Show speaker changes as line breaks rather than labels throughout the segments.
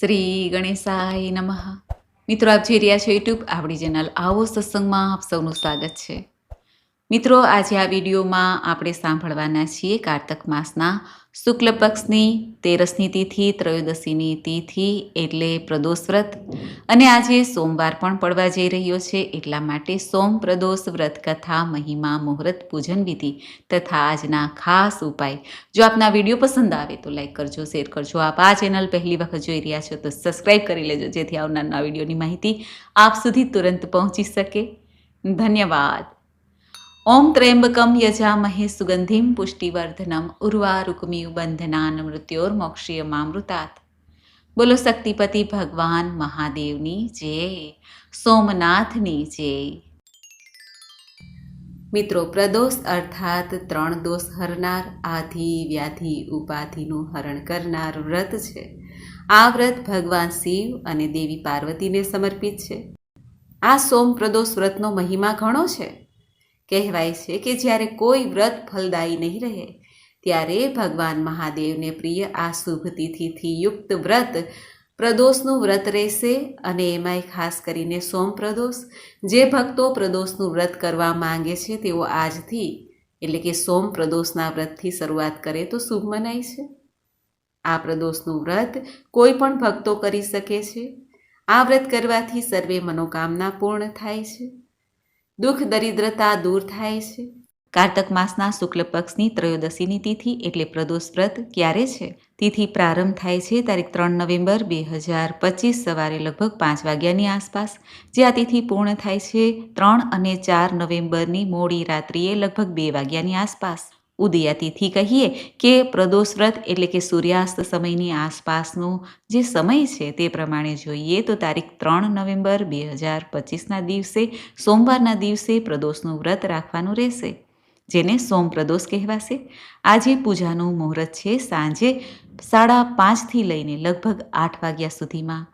શ્રી ગણેશાય નમઃ. મિત્રો, આપ જોઈ રહ્યા છો યુટ્યુબ આપણી ચેનલ આવો સત્સંગમાં આપ સૌનું સ્વાગત છે. મિત્રો, આજે આ વિડીયોમાં આપણે સાંભળવાના છીએ કારતક માસના શુક્લ પક્ષની તેરસની તિથિ, ત્રયોદશીની તિથિ એટલે પ્રદોષ વ્રત અને આજે સોમવાર પણ પડવા જઈ રહ્યો છે, એટલા માટે સોમ, પ્રદોષ, વ્રત, કથા, મહિમા, મુહૂર્ત, પૂજન વિધિ તથા આજના ખાસ ઉપાય. જો આપના વીડિયો પસંદ આવે તો લાઈક કરજો, શેર કરજો. આપ આ ચેનલ પહેલી વખત જોઈ રહ્યા છો તો સબસ્ક્રાઈબ કરી લેજો, જેથી આવનારના વિડીયોની માહિતી આપ સુધી તુરંત પહોંચી શકે. ધન્યવાદ. ઓમ ત્ર્યંબકમ યજામહે સુગંધિમ પુષ્ટિવર્ધનમ ઉર્વા ઉર્વારુકમિયુ બંધનાન મૃત્યોર્મોક્ષીયમામૃતાત બોલો શક્તિપતિ ભગવાન મહાદેવની જય સોમનાથની જય મિત્રો પ્રદોષ અર્થાત ત્રણ દોષ હરનાર આધિ વ્યાધિ ઉપાધિનું હરણ કરનાર વ્રત છે। આ વ્રત ભગવાન શિવ અને દેવી પાર્વતીને સમર્પિત છે। આ સોમ પ્રદોષ વ્રતનો મહિમા ઘણો છે। કહેવાય છે કે જ્યારે કોઈ વ્રત ફલદાયી નહીં રહે, ત્યારે ભગવાન મહાદેવને પ્રિય આ શુભ તિથિથી યુક્ત વ્રત, પ્રદોષનું વ્રત રહેશે અને એમાંય ખાસ કરીને સોમ પ્રદોષ. જે ભક્તો પ્રદોષનું વ્રત કરવા માંગે છે, તેઓ આજથી, એટલે કે સોમ પ્રદોષના વ્રતથી શરૂઆત કરે તો શુભ મનાય છે. આ પ્રદોષનું વ્રત કોઈ પણ ભક્તો કરી શકે છે. આ વ્રત કરવાથી સર્વે મનોકામના પૂર્ણ થાય છે. દુઃખ, દરિદ્રતા દૂર થાય છે. કારતક માસના શુક્લ પક્ષની ત્રયોદશીની તિથિ એટલે પ્રદોષ વ્રત ક્યારે છે? તિથિ પ્રારંભ થાય છે તારીખ ત્રણ નવેમ્બર બે હજાર પચીસ સવારે લગભગ પાંચ વાગ્યાની આસપાસ. જે આ તિથિ પૂર્ણ થાય છે ત્રણ અને ચાર નવેમ્બરની મોડી રાત્રિએ લગભગ બે વાગ્યાની આસપાસ. ઉદયા તિથિ કહીએ કે પ્રદોષ વ્રત એટલે કે સૂર્યાસ્ત સમયની આસપાસનો જે સમય છે તે પ્રમાણે જોઈએ તો તારીખ ત્રણ નવેમ્બર બે હજાર પચીસના દિવસે સોમવારના દિવસે પ્રદોષનું વ્રત રાખવાનું રહેશે. જેને સોમ પ્રદોષ કહેવાશે. આજે પૂજાનું મુહૂર્ત છે સાંજે સાડા પાંચથી લઈને લગભગ આઠ વાગ્યા સુધીમાં.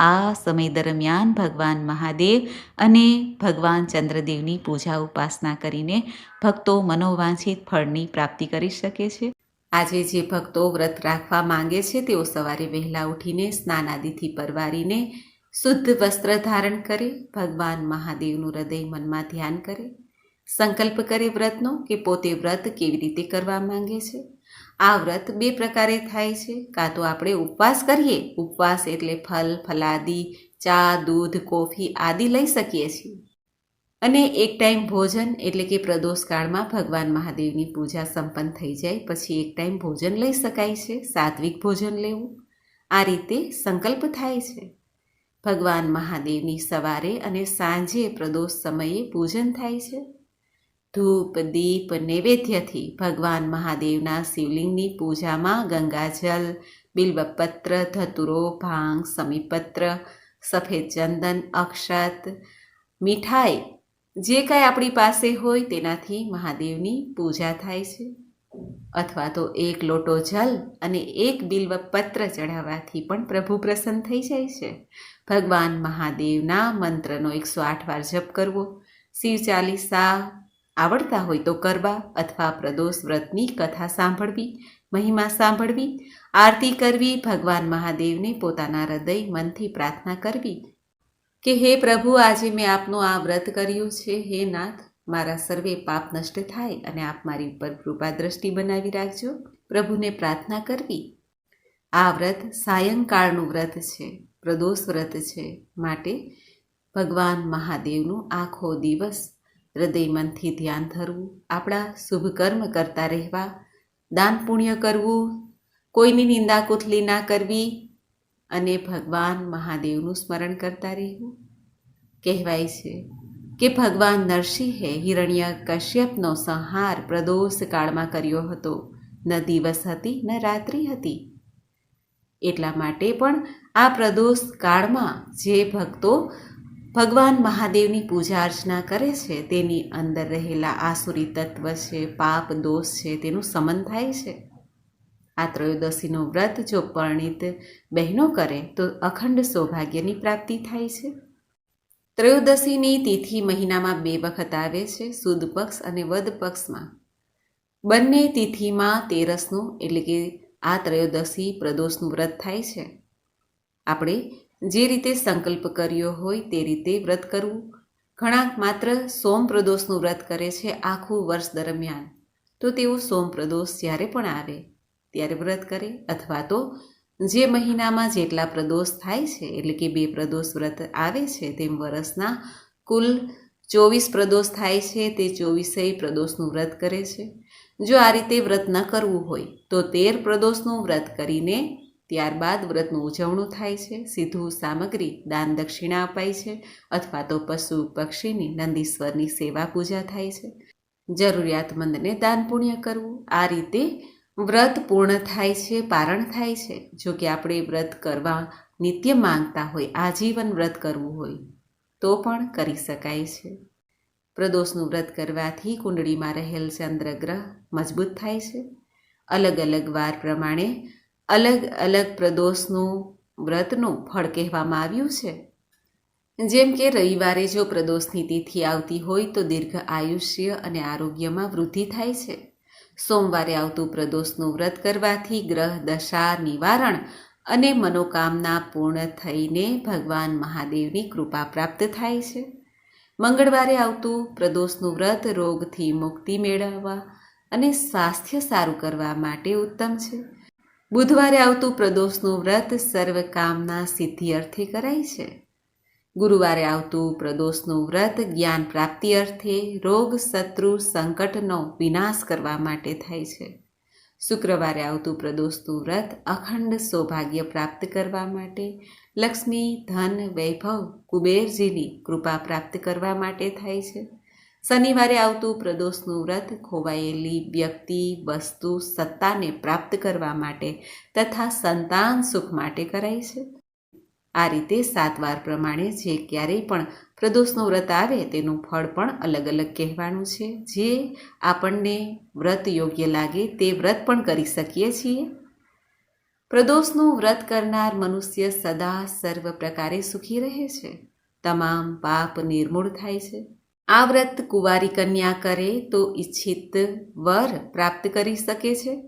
આ સમય દરમિયાન ભગવાન મહાદેવ અને ભગવાન ચંદ્રદેવની પૂજા ઉપાસના કરીને ભક્તો મનોવાંછિત ફળની પ્રાપ્તિ કરી શકે છે. આજે જે ભક્તો વ્રત રાખવા માંગે છે, તેઓ સવારે વહેલા ઉઠીને સ્નાનાદિથી પરવારીને શુદ્ધ વસ્ત્ર ધારણ કરે, ભગવાન મહાદેવનું હૃદય મનમાં ધ્યાન કરે. સંકલ્પ કરે વ્રતનો કે પોતે વ્રત કેવી રીતે કરવા માંગે છે. આ વ્રત બે પ્રકારે થાય છે. કાં તો આપણે ઉપવાસ કરીએ, ઉપવાસ એટલે ફલ, ફલાદી, ચા, દૂધ, કોફી આદિ લઈ શકીએ છીએ. અને એક ટાઈમ ભોજન એટલે કે પ્રદોષ કાળમાં ભગવાન મહાદેવની પૂજા સંપન્ન થઈ જાય, પછી એક ટાઈમ ભોજન લઈ શકાય છે, સાત્વિક ભોજન લેવું. આ રીતે સંકલ્પ થાય છે. ભગવાન મહાદેવની સવારે અને સાંજે પ્રદોષ સમયે પૂજન થાય છે. ધૂપ, દીપ નૈવેદ્યથી ભગવાન મહાદેવના શિવલિંગની પૂજામાં ગંગાજલ, બિલ્વપત્ર, ધતુરો, ભાંગ, સમીપત્ર, સફેદ ચંદન, અક્ષત, મીઠાઈ જે કાંઈ આપણી પાસે હોય તેનાથી મહાદેવની પૂજા થાય છે. અથવા તો એક લોટો જલ અને એક બિલ્વપત્ર ચઢાવવાથી પણ પ્રભુ પ્રસન્ન થઈ જાય છે. ભગવાન મહાદેવના મંત્રનો એકસો આઠ વાર જપ કરવો, શિવ ચાલીસા આવડતા હોય તો કરવા અથવા પ્રદોષ વ્રતની કથા સાંભળવી, મહિમા સાંભળવી, આરતી કરવી, ભગવાન મહાદેવને પોતાના હૃદય મનથી પ્રાર્થના કરવી. કે હે પ્રભુ, આજે મેં આપનું આ વ્રત કર્યું છે. હે નાથ, મારા સર્વે પાપ નષ્ટ થાય અને આપ મારી ઉપર કૃપા દ્રષ્ટિ બનાવી રાખજો. પ્રભુને પ્રાર્થના કરવી. આ વ્રત સાયંકાળનું વ્રત છે, પ્રદોષ વ્રત છે. માટે ભગવાન મહાદેવનું આખો દિવસ હૃદય મનથી ધ્યાન ધરવું, આપણા શુભ કર્મ કરતા રહેવા, દાન પુણ્ય કરવું, કોઈની નિંદા કુથલી ના કરવી અને ભગવાન મહાદેવનું સ્મરણ કરતા રહેવું. કહેવાય છે કે ભગવાન નરસિંહે હિરણ્ય કશ્યપનો સંહાર પ્રદોષ કાળમાં કર્યો હતો. ન દિવસ હતી, ન રાત્રિ હતી. એટલા માટે પણ આ પ્રદોષ કાળમાં જે ભક્તો ભગવાન મહાદેવની પૂજા અર્ચના કરે છે, તેની અંદર રહેલા આસુરી તત્વ છે, પાપ દોષ છે, તેનું સમન થાય છે. આ ત્રયોદશીનું વ્રત જો પરણિત બહેનો કરે, તો અખંડ સૌભાગ્યની પ્રાપ્તિ થાય છે. ત્રયોદશીની તિથિ મહિનામાં બે વખત આવે છે, સુદ પક્ષ અને વદ પક્ષમાં. બંને તિથિમાં તેરસનું એટલે કે આ ત્રયોદશી પ્રદોષનું વ્રત થાય છે. આપણે જે રીતે સંકલ્પ કર્યો હોય તે રીતે વ્રત કરવું. ઘણા માત્ર સોમ પ્રદોષનું વ્રત કરે છે આખું વર્ષ દરમિયાન. તો તેઓ સોમ પ્રદોષ જ્યારે પણ આવે, ત્યારે વ્રત કરે અથવા તો જે મહિનામાં જેટલા પ્રદોષ થાય છે, એટલે કે બે પ્રદોષ વ્રત આવે છે, તેમ વર્ષના કુલ ચોવીસ પ્રદોષ થાય છે, તે ચોવીસેય પ્રદોષનું વ્રત કરે છે. જો આ રીતે વ્રત ન કરવું હોય, તો તેર પ્રદોષનું વ્રત કરીને ત્યારબાદ વ્રતનું ઉજવણું થાય છે. સીધું સામગ્રી દાન દક્ષિણા અપાય છે અથવા તો પશુ પક્ષીની નંદીશ્વરની સેવા પૂજા થાય છે. જરૂરિયાતમંદને દાન પુણ્ય કરવું. આ રીતે વ્રત પૂર્ણ થાય છે, પારણ થાય છે. જો કે આપણે વ્રત કરવા નિત્ય માંગતા હોય, આજીવન વ્રત કરવું હોય, તો પણ કરી શકાય છે. પ્રદોષનું વ્રત કરવાથી કુંડળીમાં રહેલ ચંદ્રગ્રહ મજબૂત થાય છે. અલગ અલગ વાર પ્રમાણે અલગ અલગ પ્રદોષનું, વ્રતનું ફળ કહેવામાં આવ્યું છે. જેમ કે રવિવારે જો પ્રદોષની તિથિ આવતી હોય તો દીર્ઘ આયુષ્ય અને આરોગ્યમાં વૃદ્ધિ થાય છે. સોમવારે આવતું પ્રદોષનું વ્રત કરવાથી ગ્રહ, દશા, નિવારણ અને મનોકામના પૂર્ણ થઈને ભગવાન મહાદેવની કૃપા પ્રાપ્ત થાય છે. મંગળવારે આવતું પ્રદોષનું વ્રત રોગથી મુક્તિ મેળવવા અને સ્વાસ્થ્ય સારું કરવા માટે ઉત્તમ છે. બુધવારે આવતું પ્રદોષનું વ્રત સર્વ કામના સિદ્ધિ અર્થે કરાય છે. ગુરુવારે આવતું પ્રદોષનું વ્રત જ્ઞાન પ્રાપ્તિ અર્થે રોગ, શત્રુ, સંકટનો વિનાશ કરવા માટે થાય છે. શુક્રવારે આવતું પ્રદોષનું વ્રત અખંડ સૌભાગ્ય પ્રાપ્ત કરવા માટે, લક્ષ્મી, ધન, વૈભવ, કુબેરજીની કૃપા પ્રાપ્ત કરવા માટે થાય છે. શનિવારે આવતું પ્રદોષનું વ્રત ખોવાયેલી વ્યક્તિ, વસ્તુ, સત્તાને પ્રાપ્ત કરવા માટે તથા સંતાન સુખ માટે કરાય છે. આ રીતે સાત વાર પ્રમાણે જે ક્યારેય પણ પ્રદોષનું વ્રત આવે, તેનું ફળ પણ અલગ અલગ કહેવાનું છે. જે આપણને વ્રત યોગ્ય લાગે, તે વ્રત પણ કરી શકીએ છીએ. પ્રદોષનું વ્રત કરનાર મનુષ્ય સદા સર્વ પ્રકારે સુખી રહે છે. તમામ પાપ નિર્મૂળ થાય છે. આ વ્રત કુંવારી કન્યા કરે તો ઈચ્છિત વર પ્રાપ્ત કરી શકે છે?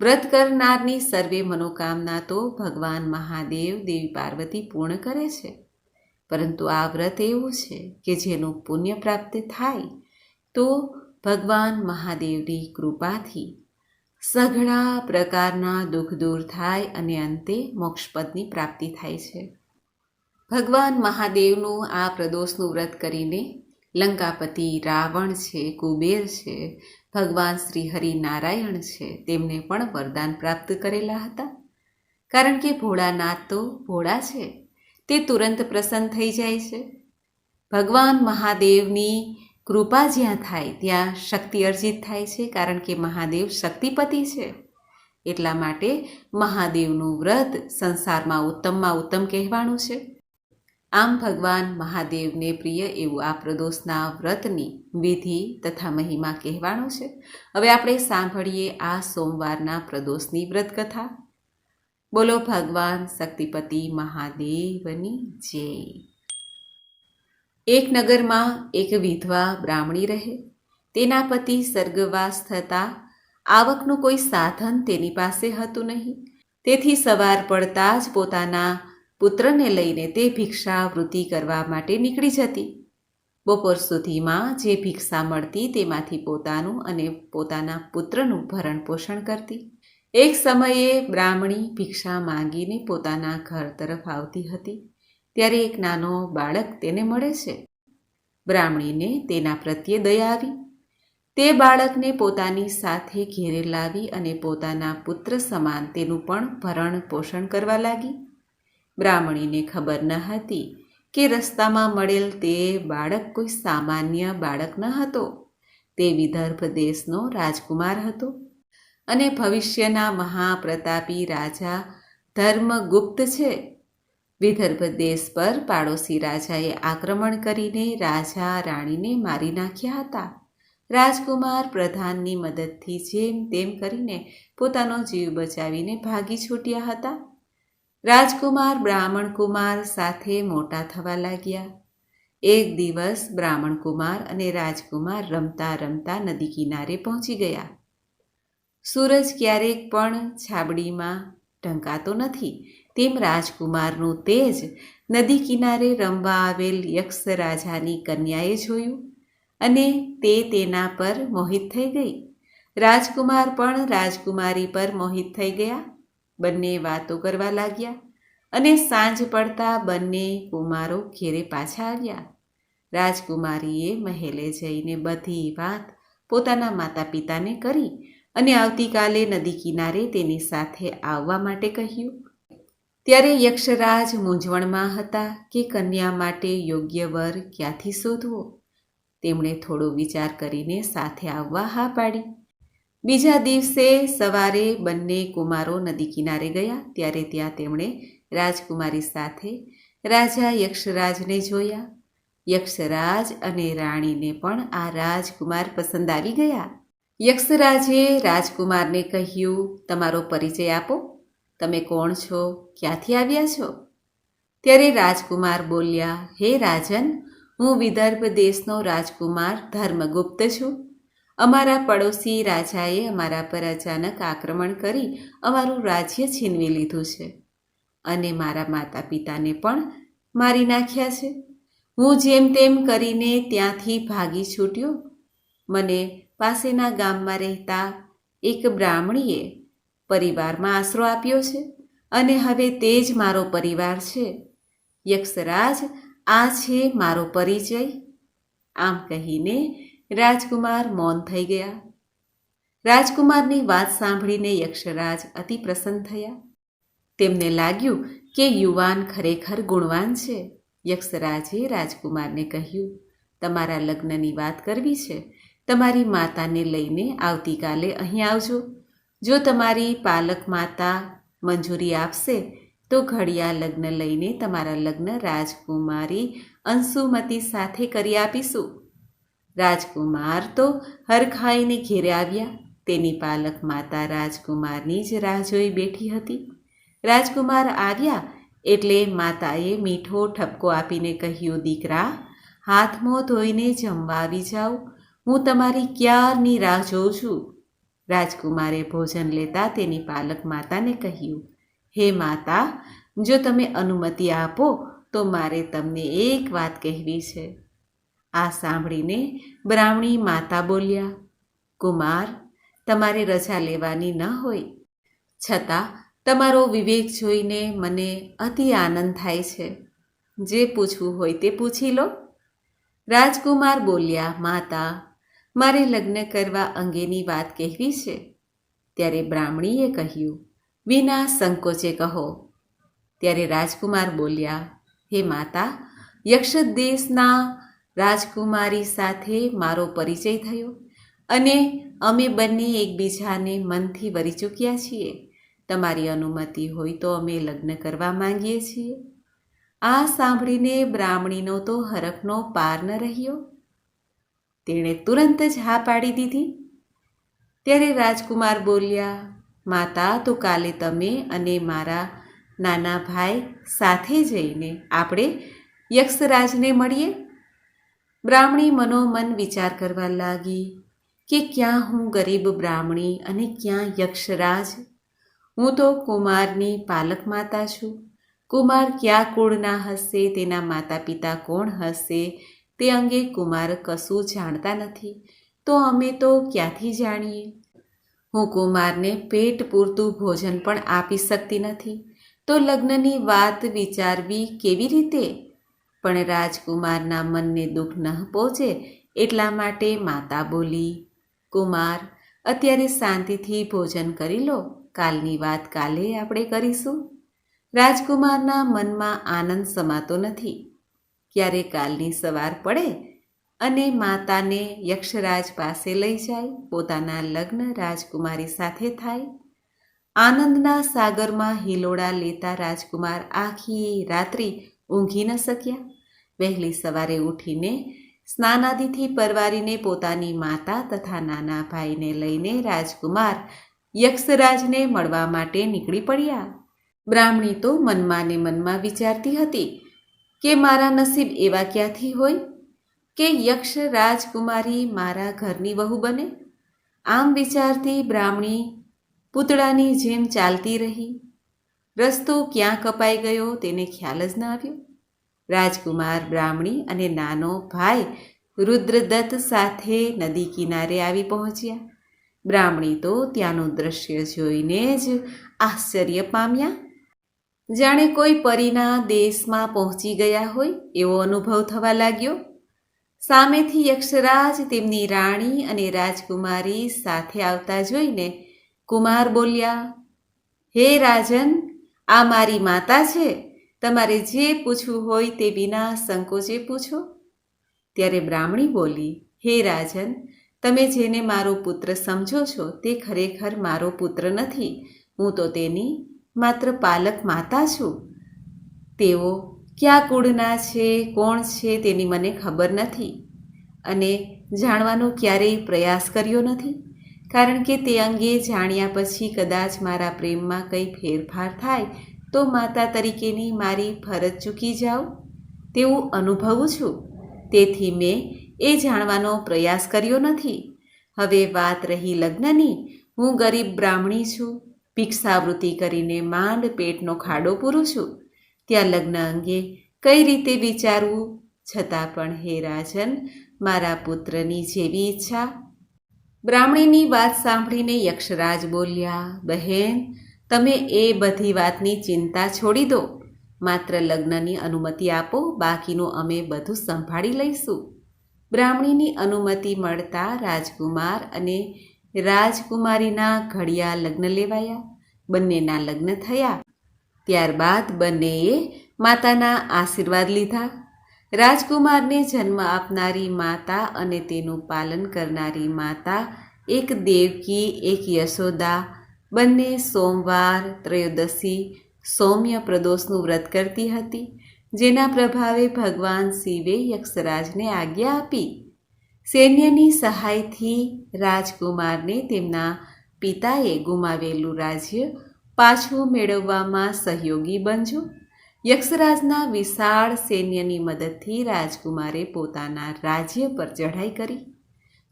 વ્રત કરનારની સર્વે મનોકામના તો ભગવાન મહાદેવ દેવી પાર્વતી પૂર્ણ કરે છે. પરંતુ આ વ્રત એવું છે કે જેનું પુણ્ય પ્રાપ્ત થાય તો ભગવાન મહાદેવની કૃપાથી સઘળા પ્રકારના દુઃખ દૂર થાય અને અંતે મોક્ષપદની પ્રાપ્તિ થાય છે. ભગવાન મહાદેવનું આ પ્રદોષનું વ્રત કરીને લંકાપતિ રાવણ છે, કુબેર છે, ભગવાન શ્રી હરિ નારાયણ છે, તેમને પણ વરદાન પ્રાપ્ત કરેલા હતા. કારણ કે ભોળાનાથ તો ભોળા છે, તે તુરંત પ્રસન્ન થઈ જાય છે. ભગવાન મહાદેવની કૃપા જ્યાં થાય, ત્યાં શક્તિ અર્જિત થાય છે, કારણ કે મહાદેવ શક્તિપતિ છે. એટલા માટે મહાદેવનું વ્રત સંસારમાં ઉત્તમમાં ઉત્તમ કહેવાનું છે. આમ ભગવાન મહાદેવને પ્રિય એવું આ પ્રદોષના વ્રતની વિધિ તથા મહિમા કહેવાનો છે. હવે આપણે સાંભળીએ આ સોમવારના પ્રદોષની વ્રતકથા. બોલો ભગવાન શક્તિપતિ મહાદેવની જય. એક નગરમાં એક વિધવા બ્રાહ્મણી રહે. તેના પતિ સ્વર્ગવાસ થતાં આવકનું કોઈ સાધન તેની પાસે હતું નહીં. તેથી સવાર પડતા જ પોતાના પુત્રને લઈને તે ભિક્ષાવૃત્તિ કરવા માટે નીકળી જતી. બપોર સુધીમાં જે ભિક્ષા મળતી તેમાંથી પોતાનું અને પોતાના પુત્રનું ભરણ પોષણ કરતી. એક સમયે બ્રાહ્મણી ભિક્ષા માંગીને પોતાના ઘર તરફ આવતી હતી. ત્યારે એક નાનો બાળક તેને મળે છે. બ્રાહ્મણીને તેના પ્રત્યે દયા આવી. તે બાળકને પોતાની સાથે ઘેરે લાવી અને પોતાના પુત્ર સમાન તેનું પણ ભરણ પોષણ કરવા લાગી. બ્રાહ્મણીને ખબર ન હતી કે રસ્તામાં મળેલ તે બાળક કોઈ સામાન્ય બાળક ન હતો. તે વિદર્ભ દેશનો રાજકુમાર હતો અને ભવિષ્યના મહાપ્રતાપી રાજા ધર્મગુપ્ત છે. વિદર્ભ દેશ પર પાડોશી રાજાએ આક્રમણ કરીને રાજા રાણીને મારી નાખ્યા હતા. રાજકુમાર પ્રધાનની મદદથી જેમ તેમ કરીને પોતાનો જીવ બચાવીને ભાગી છૂટ્યા હતા. રાજકુમાર બ્રાહ્મણકુમાર સાથે મોટા થવા લાગ્યા. એક દિવસ બ્રાહ્મણકુમાર અને રાજકુમાર રમતા રમતા નદી કિનારે પહોંચી ગયા. સૂરજ ક્યારેક પણ છાબડીમાં ઢંકાતો નથી, તેમ રાજકુમારનું તેજ નદી કિનારે રમવા આવેલ યક્ષ રાજાની કન્યાએ જોયું અને તે તેના પર મોહિત થઈ ગઈ. રાજકુમાર પણ રાજકુમારી પર મોહિત થઈ ગયા. બંને વાતો કરવા લાગ્યા અને સાંજ પડતા બંને કુમારો ઘેરે પાછા આવ્યા. રાજકુમારીએ મહેલે જઈને બધી વાત પોતાના માતા પિતાને કરી અને આવતીકાલે નદી કિનારે તેની સાથે આવવા માટે કહ્યું. ત્યારે યક્ષરાજ મૂંઝવણમાં હતા કે કન્યા માટે યોગ્ય વર ક્યાંથી શોધવો? તેમણે થોડો વિચાર કરીને સાથે આવવા હા પાડી. બીજા દિવસે સવારે બંને કુમારો નદી કિનારે ગયા, ત્યારે ત્યાં તેમણે રાજકુમારી સાથે રાજા યક્ષરાજને જોયા. યક્ષરાજ અને રાણીને પણ આ રાજકુમાર પસંદ આવી ગયા. યક્ષરાજે રાજકુમારને કહ્યું, તમારો પરિચય આપો. તમે કોણ છો? ક્યાંથી આવ્યા છો? ત્યારે રાજકુમાર બોલ્યા, હે રાજન, હું વિદર્ભ દેશનો રાજકુમાર ધર્મગુપ્ત છું. અમારા પડોશી રાજાએ અમારા પર અચાનક આક્રમણ કરી અમારું રાજ્ય છીનવી લીધું છે અને મારા માતા પિતાને પણ મારી નાખ્યા છે. હું જેમ તેમ કરીને ત્યાંથી ભાગી છૂટ્યો. મને પાસેના ગામમાં રહેતા એક બ્રાહ્મણીએ પરિવારમાં આશરો આપ્યો છે અને હવે તે જ મારો પરિવાર છે. યક્ષરાજ, આ છે મારો પરિચય. આમ કહીને રાજકુમાર મૌન થઈ ગયા. રાજકુમારની વાત સાંભળીને યક્ષરાજ અતિ પ્રસન્ન થયા. તેમને લાગ્યું કે યુવાન ખરેખર ગુણવાન છે. યક્ષરાજે રાજકુમારને કહ્યું, તમારા લગ્નની વાત કરવી છે. તમારી માતાને લઈને આવતીકાલે અહીં આવજો. જો તમારી પાલક માતા મંજૂરી આપશે, તો ઘડિયા લગ્ન લઈને તમારા લગ્ન રાજકુમારી અંશુમતી સાથે કરી આપીશું. રાજકુમાર તો હરખાઈને ઘેરે આવ્યા. તેની પાલક માતા રાજકુમારની જ રાહ જોઈ બેઠી હતી. રાજકુમાર આવ્યા એટલે માતાએ મીઠો ઠપકો આપીને કહ્યું, દીકરા હાથ મોં ધોઈને જમવા આવી જાઓ. હું તમારી ક્યારની રાહ જોઉં છું? રાજકુમારે ભોજન લેતા તેની પાલક માતાને કહ્યું, હે માતા, જો તમે અનુમતિ આપો, તો મારે તમને એક વાત કહેવી છે. આ સાંભળીને બ્રાહ્મણી માતા બોલ્યા, કુમાર, તમારે રજા લેવાની ન હોય. છતાં તમારો વિવેક જોઈને મને અતિ આનંદ થાય છે. જે પૂછવું હોય તે પૂછી લો. રાજકુમાર બોલ્યા, માતા, મારે લગ્ન કરવા અંગેની વાત કહેવી છે. ત્યારે બ્રાહ્મણીએ કહ્યું, વિના સંકોચે કહો. ત્યારે રાજકુમાર બોલ્યા, હે માતા યક્ષ દેશના રાજકુમારી સાથે મારો પરિચય થયો અને અમે બંને એકબીજાને મનથી વરી ચૂક્યા છીએ. તમારી અનુમતિ હોય તો અમે લગ્ન કરવા માંગીએ છીએ. આ સાંભળીને બ્રાહ્મણીનો તો હરખનો પાર ન રહ્યો. તેણે તુરંત જ હા પાડી દીધી. ત્યારે રાજકુમાર બોલ્યા, માતા, તો કાલે તમે અને મારા નાના ભાઈ સાથે જઈને આપણે યક્ષરાજને મળીએ. બ્રાહ્મણી મનોમન વિચાર કરવા લાગી કે ક્યાં હું ગરીબ બ્રાહ્મણી અને ક્યાં યક્ષરાજ? હું તો કુમારની પાલક માતા છું. કુમાર ક્યાં કુળના હશે, તેના માતા પિતા કોણ હશે, તે અંગે કુમાર કશું જાણતા નથી. તો અમે તો ક્યાંથી જાણીએ? હું કુમારને પેટ પૂરતું ભોજન પણ આપી શકતી નથી. તો લગ્નની વાત વિચારવી કેવી રીતે? પણ રાજકુમારના મનને દુઃખ ન પહોંચે એટલા માટે માતા બોલી, કુમાર, અત્યારે શાંતિથી ભોજન કરી લો, કાલની વાત કાલે આપણે કરીશું. રાજકુમારના મનમાં આનંદ સમાતો નથી. ક્યારે કાલની સવાર પડે અને માતાને યક્ષરાજ પાસે લઈ જાય, પોતાના લગ્ન રાજકુમારી સાથે થાય. આનંદના સાગરમાં હિલોડા લેતા રાજકુમાર આખી રાત્રિ ઊંઘી ન શક્યા? વહેલી સવારે ઉઠીને સ્નાનાદિથી પરવારીને પોતાની માતા તથા નાના ભાઈને લઈને રાજકુમાર યક્ષરાજને મળવા માટે નીકળી પડ્યા. બ્રાહ્મણી તો મનમાં ને મનમાં વિચારતી હતી કે મારા નસીબ એવા ક્યાંથી હોય કે યક્ષ રાજકુમારી મારા ઘરની વહુ બને? આમ વિચારતી બ્રાહ્મણી પૂતળાની જેમ ચાલતી રહી. રસ્તો ક્યાં કપાઈ ગયો તેને ખ્યાલ જ ન આવ્યો. રાજકુમાર, બ્રાહ્મણી અને નાનો ભાઈ રુદ્રદત્ત સાથે નદી કિનારે આવી પહોંચ્યા. બ્રાહ્મણી તો ત્યાંનું દ્રશ્ય જોઈને જ આશ્ચર્ય પામ્યા. જાણે કોઈ પરીના દેશમાં પહોંચી ગયા હોય એવો અનુભવ થવા લાગ્યો. સામેથી યક્ષરાજ તેમની રાણી અને રાજકુમારી સાથે આવતા જોઈને કુમાર બોલ્યા, હે રાજન આ મારી માતા છે? તમારે જે પૂછવું હોય તે વિના સંકોચે પૂછો. ત્યારે બ્રાહ્મણી બોલી, હે રાજન, તમે જેને મારો પુત્ર સમજો છો તે ખરેખર મારો પુત્ર નથી. હું તો તેની માત્ર પાલક માતા છું. તેઓ, ક્યાં કુળના છે? કોણ છે? તેની મને ખબર નથી. અને જાણવાનો ક્યારેય પ્રયાસ કર્યો નથી. કારણ કે તે અંગે જાણ્યા પછી કદાચ મારા પ્રેમમાં કંઈ ફેરફાર થાય, તો માતા તરીકેની મારી ફરજ ચૂકી જાઉં? તેવું અનુભવું છું. તેથી મેં એ જાણવાનો પ્રયાસ કર્યો નથી. હવે વાત રહી લગ્નની. હું ગરીબ બ્રાહ્મણી છું. ભિક્ષાવૃત્તિ કરીને માંડ પેટનો ખાડો પૂરું છું. ત્યાં લગ્ન અંગે કઈ રીતે વિચારવું? છતાં પણ હે રાજન, મારા પુત્રની જેવી ઈચ્છા બ્રાહ્મણીની વાત સાંભળીને યક્ષરાજ બોલ્યા, બહેન, તમે એ બધી વાતની ચિંતા છોડી દો. માત્ર લગ્નની અનુમતિ આપો, બાકીનું અમે બધું સંભાળી લઈશું. બ્રાહ્મણીની અનુમતિ મળતા રાજકુમાર અને રાજકુમારીના ઘડિયા લગ્ન લેવાયા. બંનેના લગ્ન થયા. ત્યારબાદ બંનેએ માતાના આશીર્વાદ લીધા. રાજકુમારને જન્મ આપનારી માતા અને તેનું પાલન કરનારી માતા એક દેવકી, એક યશોદા. બંને સોમવાર, ત્રયોદશી સૌમ્ય પ્રદોષનું વ્રત કરતી હતી, જેના પ્રભાવે ભગવાન શિવે યક્ષરાજને આજ્ઞા આપી. સૈન્યની સહાયથી રાજકુમારને તેમના પિતાએ ગુમાવેલું રાજ્ય પાછું મેળવવામાં સહયોગી બનજો યક્ષરાજના વિશાળ સૈન્યની મદદથી રાજકુમારે પોતાના રાજ્ય પર ચઢાઈ કરી,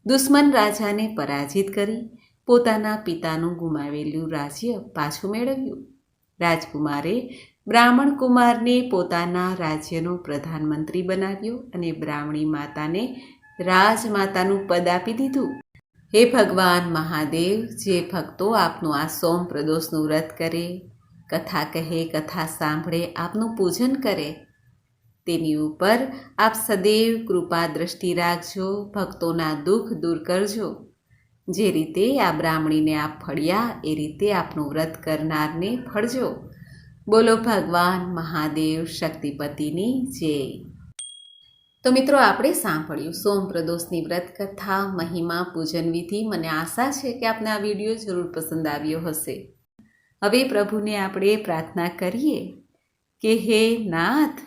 દુશ્મન રાજાને પરાજિત કરી, પોતાના પિતાનું ગુમાવેલું રાજ્ય પાછું મેળવ્યું. રાજકુમારે બ્રાહ્મણ કુમારને પોતાના રાજ્યનો પ્રધાનમંત્રી બનાવ્યો અને બ્રાહ્મણી માતાને રાજમાતાનું પદ આપી દીધું. હે ભગવાન મહાદેવ, જે ભક્તો આપનું આ સોમ પ્રદોષનું વ્રત કરે કથા કહે, કથા સાંભળે, આપનું પૂજન કરે. તેની ઉપર આપ સદૈવ કૃપા દ્રષ્ટિ રાખજો, ભક્તોના દુઃખ દૂર કરજો. જે રીતે આ બ્રાહ્મણીને આપ ફળ્યા, એ રીતે આપનું વ્રત કરનારને ફળજો. બોલો ભગવાન મહાદેવ શક્તિપતિની જય. તો મિત્રો, આપણે સાંભળ્યું સોમ પ્રદોષની વ્રત કથા, મહિમા, પૂજન વિધિ. મને આશા છે કે આપને આ વીડિયો જરૂર પસંદ આવ્યો હશે. હવે પ્રભુને આપણે પ્રાર્થના કરીએ કે હે નાથ,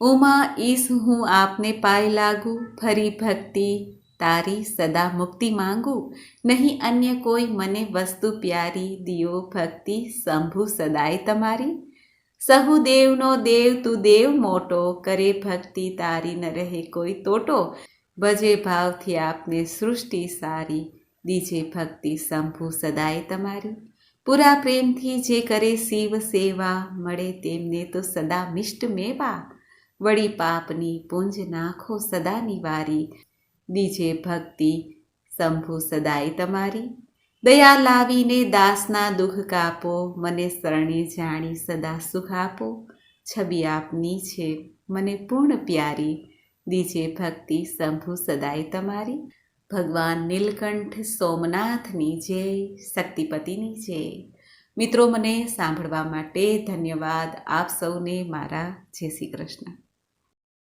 ઉમા ઈસ હું આપને પાય લાગુ ફરી ભક્તિ તારી સદા મુક્તિ માંગુ. નહીં અન્ય કોઈ મને વસ્તુ પ્યારી દિયો ભક્તિ શંભુ સદાય તમારી. સહુ દેવનો દેવ તું દેવ મોટો, કરે ભક્તિ તારી ન રહે કોઈ તોટો. ભજે ભાવથી આપને સૃષ્ટિ સારી, દીજે ભક્તિ શંભુ સદાય તમારી. પૂરા પ્રેમથી જે કરે શિવ સેવા, મળે તેમને તો સદા મિષ્ટ મેવા. વળી પાપની પુંજ નાખો સદા નિવારી દીજે ભક્તિ, શંભુ સદાય તમારી. દયા લાવીને દાસના દુઃખ કાપો, મને શરણે જાણી સદા સુખ આપો. છબી આપની છે, મને પૂર્ણ પ્યારી. દીજે ભક્તિ, શંભુ સદાય તમારી. ભગવાન નીલકંઠ સોમનાથની જય, શક્તિપતિની જય. મિત્રો, મને સાંભળવા માટે ધન્યવાદ. આપ સૌને મારા જય શ્રી કૃષ્ણ.